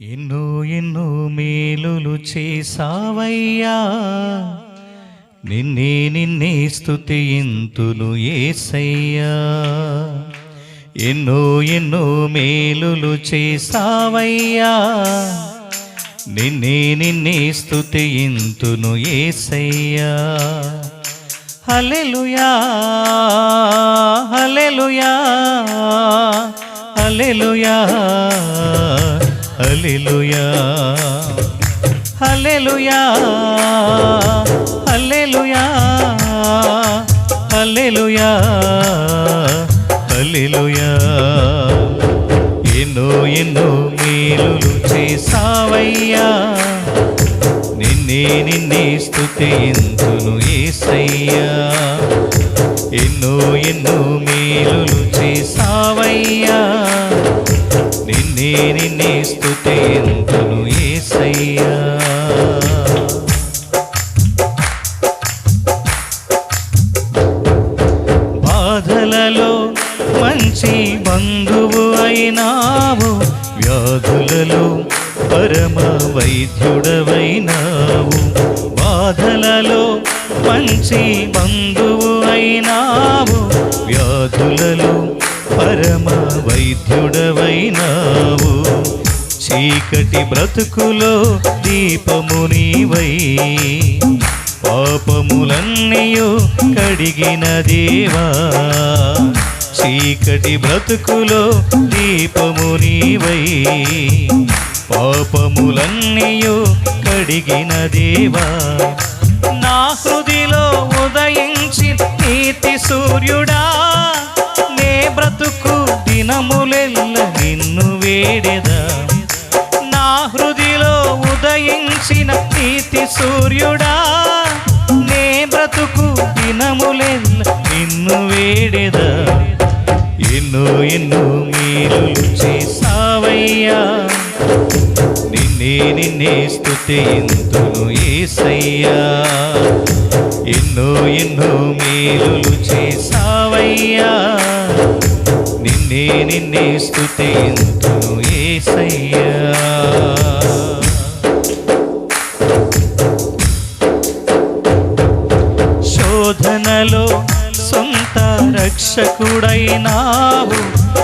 ఎన్నో ఎన్నో మేలులు చేసావయ్యా నిన్నే నిన్నే స్థుతి ఇంతులు ఏసయ్యా. ఎన్నో ఎన్నో మేలులు చేసావయ్యా నిన్నే నిన్నే స్థుతి ఇంతును ఏసయ్యా. Hallelujah hallelujah hallelujah hallelujah. Hallelujah. Hallelujah. Hallelujah. Hallelujah. ఎన్నో ఎన్నో మేలులు చేసావయ్యా నిన్నే నిన్నే స్తుతింతును ఏసయ్యా. ఎన్నో ఎన్నో మేలులు చేసావయ్యా నేని నిన్నే స్తుతింతును ఏసయ్యా? బాధలలో మంచి బంధువు అయినావు వ్యాధులలో పరమ వైద్యుడవైనావు. బాధలలో మంచి బంధువు వైద్యుడవైనావు చీకటి బ్రతుకులో దీపము నీవై. పాపములన్నయో కడిగిన దేవా. చీకటి బ్రతుకులో దీపము నీవై. పాపములన్నయో కడిగిన దేవా. నా హృదిలో ఉదయించి నీతి సూర్యుడా. నే బ్రతుకు దినము వేడెదా నా హృదిలో ఉదయించిన నీతి సూర్యుడా నే బ్రతుకు దినములెల్ల నిన్ను వేడెదా? ఎన్నో ఎన్నో మీరు చేసావయ్యా నిన్నే నిన్నే స్తుతింతును ఏసయ్యా. ఎన్నో ఎన్నో మేలులు చేసావయ్యా నిన్నే నిన్నే స్తుతింతును ఏసయ్యా. శోధనలో సొంత రక్షకుడైనావు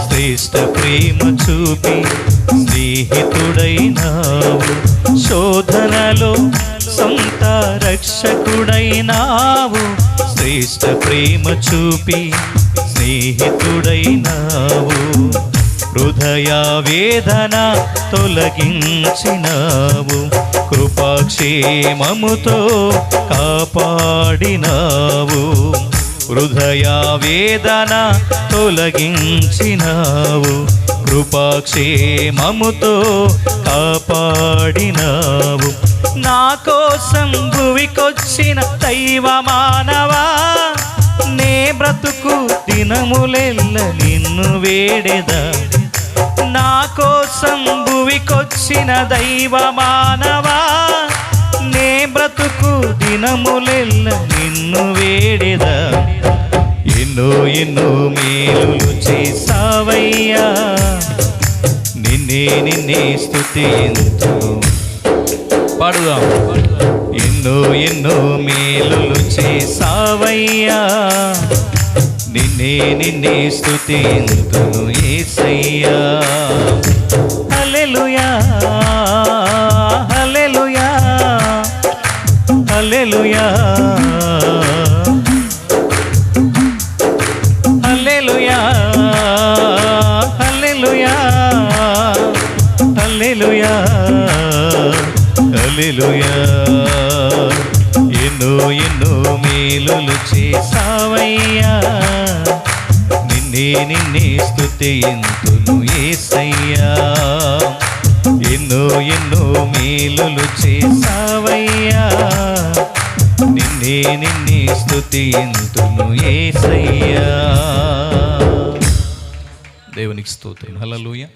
శ్రేష్ట ప్రేమ చూపి స్నేహితుడైనావు. శోధనలో సొంత రక్షకుడైనావు శ్రేష్ట ప్రేమ చూపి స్నేహితుడైనావు. హృదయ వేదన తొలగించినావు. కృపాక్షేమముతో కాపాడినావు. హృదయ వేదన తొలగించినావు. కృపాక్షేమముతో కాపాడినావు. నా కోసం భువికొచ్చిన దైవ మానవా బ్రతుకు దినములెల్ల నిన్ను వేడెదా. నా కోసం భువికొచ్చిన దైవ మానవా నే బ్రతుకు దినములెల్ల నిన్ను వేడెదా. ఎన్నో ఎన్నో మేలులు చేసావయ్యా నిన్నే నిన్నే స్థుతి ఎంతో పాడుదాం. ఎన్నో ఎన్నో మేలులు చేసావయ్యా నిన్నే నిన్నే స్తుతింతును ఏసయ్యా. హల్లెలూయా hallelujah hallelujah. Hallelujah hallelujah hallelujah hallelujah. ఎన్నో ఎన్నో మేలులు చేసావయ్యా నిన్నే నిన్నే స్తుతింతును ఏసయ్యా. ఎన్నో ఎన్నో మేలులు చేసావయ్యా నిన్నే నిన్నే స్తుతింతును ఏసయ్యా. దేవునికి స్తోత్రం. హల్లెలూయా.